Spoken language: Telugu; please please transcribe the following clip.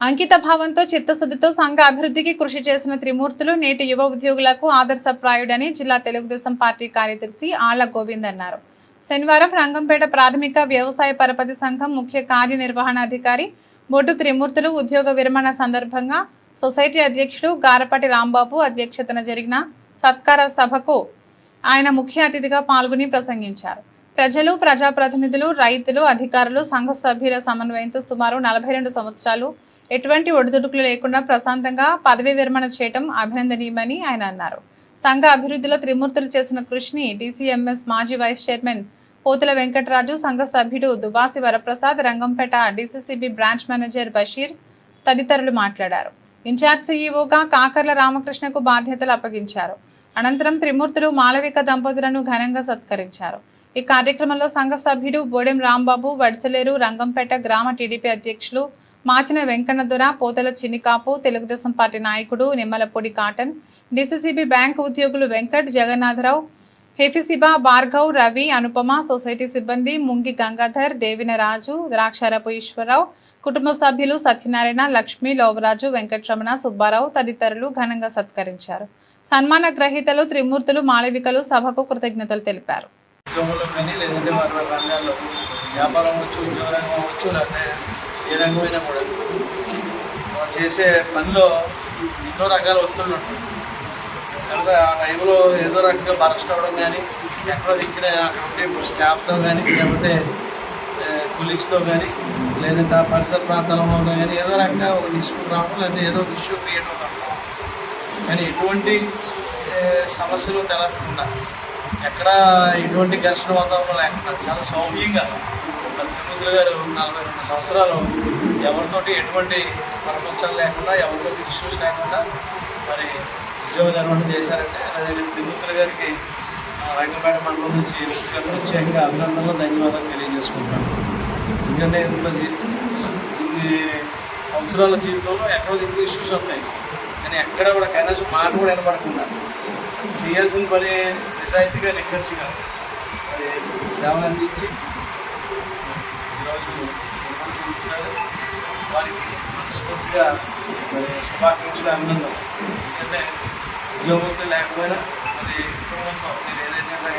అంకిత భావంతో చిత్తశుద్ధితో సంఘ అభివృద్ధికి కృషి చేసిన త్రిమూర్తులు నేటి యువ ఉద్యోగులకు ఆదర్శప్రాయుడని జిల్లా తెలుగుదేశం పార్టీ కార్యదర్శి ఆళ్ళ గోవింద్ అన్నారు. శనివారం రంగంపేట ప్రాథమిక వ్యవసాయ పరపతి సంఘం ముఖ్య కార్యనిర్వహణాధికారి బొడ్డు త్రిమూర్తులు ఉద్యోగ విరమణ సందర్భంగా సొసైటీ అధ్యక్షుడు గారపాటి రాంబాబు అధ్యక్షతన జరిగిన సత్కార సభకు ఆయన ముఖ్య అతిథిగా పాల్గొని ప్రసంగించారు. ప్రజలు ప్రజాప్రతినిధులు రైతులు అధికారులు సంఘ సభ్యుల సమన్వయంతో సుమారు నలభై రెండు సంవత్సరాలు ఎటువంటి ఒడిదుడుకులు లేకుండా ప్రశాంతంగా పదవీ విరమణ చేయటం అభినందనీయమని ఆయన అన్నారు. సంఘ అభివృద్ధిలో త్రిమూర్తులు చేసిన కృషిని డీసీఎంఎస్ మాజీ వైస్ చైర్మన్ పోతుల వెంకటరాజు సంఘ సభ్యుడు Dubasi Varaprasad Rangampeta DCCB branch manager Basheer తదితరులు మాట్లాడారు. ఇన్ఛార్జ్ సీఈఓగా కాకర్ల రామకృష్ణకు బాధ్యతలు అప్పగించారు. అనంతరం త్రిమూర్తులు మాలవిక దంపతులను ఘనంగా సత్కరించారు. ఈ కార్యక్రమంలో సంఘ సభ్యుడు బోడెం రాంబాబు వడ్సలేరు రంగంపేట గ్రామ టీడీపీ అధ్యక్షులు మాచిన వెంకన్నదొర పోతల చిన్నికాపు తెలుగుదేశం పార్టీ నాయకుడు నిమ్మలపూడి కాటన్ డిసిసిబి బ్యాంకు ఉద్యోగులు వెంకట్ జగన్నాథరావు హెఫిసిబా భార్గవ్ రవి అనుపమ సొసైటీ సిబ్బంది ముంగి గంగాధర్ దేవిన రాజు ద్రాక్షారపు ఈశ్వరరావు కుటుంబ సభ్యులు సత్యనారాయణ లక్ష్మి లోవరాజు వెంకటరమణ సుబ్బారావు తదితరులు ఘనంగా సత్కరించారు. సన్మాన గ్రహీతలు త్రిమూర్తులు మాళవికలు సభకు కృతజ్ఞతలు తెలిపారు. ఉద్యోగంలో కానీ లేదంటే రంగాల్లో వ్యాపారం ఏ రకమైన కూడా. మనం చేసే పనిలో ఎన్నో రకాల ఒత్తిళ్ళు ఉంటాయి. కనుక ఆ టైంలో ఏదో రకంగా బరస్ట్ అవ్వడం కానీ ఎక్కడో దిక్కిన అక్కడ ఉండే స్టాఫ్తో కానీ లేకపోతే కొలీగ్స్తో కానీ లేదంటే ఆ పరిసర ప్రాంతాలలో కానీ ఏదో రకంగా ఒక డిస్ప్యూట్ రావడం లేకపోతే ఏదో ఒక ఇష్యూ క్రియేట్ అవుతాం కానీ ఎటువంటి సమస్యలు తెలపకుండా ఎక్కడ ఎటువంటి ఘర్షణ వాతావరణం లేకుండా చాలా సౌమ్యంగా మరి గారు నలభై రెండు సంవత్సరాలు ఎవరితోటి ఎటువంటి పరపక్షాలు లేకుండా ఎవరితోటి ఇష్యూస్ లేకుండా మరి ఉద్యోగ నిర్వహణ చేశారంటే అలాగే త్రిమూర్తుల గారికి రంగపేట మండలం నుంచి ప్రత్యేకంగా అభినందనలు ధన్యవాదాలు తెలియజేసుకుంటాను ఎందుకంటే ఇంత ఇన్ని సంవత్సరాల జీవితంలో ఎక్కడో దిక్కు ఇష్యూస్ ఉన్నాయి కానీ ఎక్కడ కూడా కనీసం మాట కూడా వినపడకుండా చేయాల్సిన పని నిజాయితీగా నిక్కర్చిగా మరి సేవలు అందించి ఈరోజు వారికి మనస్ఫూర్తిగా మరి శుభాకాంక్షలు అభినందనలు. ఎందుకంటే ఉద్యోగం లేకపోయినా మరి కుటుంబంతో మీరు ఏదైతే